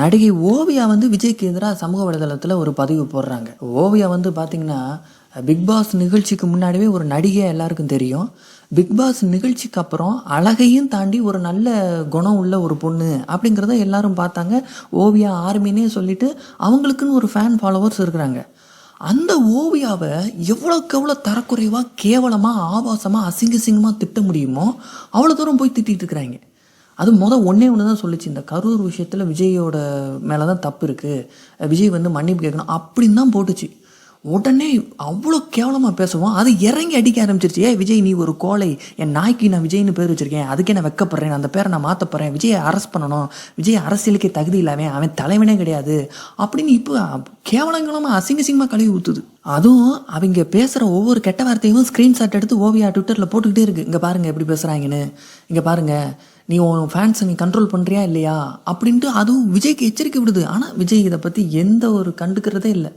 நடிகை ஓவியா வந்து விஜய்க்கு எதிராக சமூக வலைதளத்தில் ஒரு பதிவு போடுறாங்க. ஓவியா வந்து பார்த்தீங்கன்னா பிக் பாஸ் நிகழ்ச்சிக்கு முன்னாடியே ஒரு நடிகையாக எல்லாருக்கும் தெரியும். பிக் பாஸ் நிகழ்ச்சிக்கு அப்புறம் அழகையும் தாண்டி ஒரு நல்ல குணம் உள்ள ஒரு பொண்ணு அப்படிங்கிறத எல்லாரும் பார்த்தாங்க. ஓவியா ஆர்மினே சொல்லிட்டு அவங்களுக்குன்னு ஒரு ஃபேன் ஃபாலோவர்ஸ் இருக்கிறாங்க. அந்த ஓவியாவை எவ்வளோக்கு எவ்வளோ தரக்குறைவாக கேவலமாக ஆபாசமாக அசிங்க அசிங்கமாக திட்ட முடியுமோ அவ்வளோ தூரம் போய் திட்டிகிட்டு இருக்கிறாங்க. அது மொதல் ஒன்றே ஒன்று தான் சொல்லிச்சு. இந்த கரூர் விஷயத்தில் விஜயோட மேலே தான் தப்பு இருக்குது விஜய் வந்து மன்னிப்பு கேட்கணும் அப்படின்னு தான் போட்டுச்சு. உடனே அவ்வளோ கேவலமாக பேசுவோம். அது இறங்கி அடிக்க ஆரம்பிச்சிருச்சு. ஏ விஜய் நீ ஒரு கோழை. என் நாய்க்கு நான் விஜய்னு பேர் வச்சிருக்கேன். அதுக்கே நான் வெக்கப்படுறேன். அந்த பேரை நான் மாற்ற போகிறேன் விஜயை அரெஸ்ட் பண்ணணும். விஜய் அரசியலுக்கே தகுதி இல்லாமல் அவன் தலைவனே கிடையாது. அப்படின்னு இப்போ கேவலங்களமாக அசிங்க அசிங்கமாக கழுவி ஊற்றுது அதுவும் அவங்க பேசுகிற ஒவ்வொரு கெட்ட வார்த்தையும் ஸ்க்ரீன்ஷாட் எடுத்து ஓவியா ட்விட்டரில் போட்டுக்கிட்டே இருக்கு. இங்கே பாருங்கள் எப்படி பேசுகிறாங்கன்னு இங்கே பாருங்கள் நீ உன் ஃபேன்ஸை நீ கண்ட்ரோல் பண்ணுறியா இல்லையா? அப்படின்ட்டு அதுவும் விஜய்க்கு எச்சரிக்கை விடுது. ஆனால் விஜய் இதை பற்றி எந்த ஒரு கண்டுக்கிறதே இல்லை.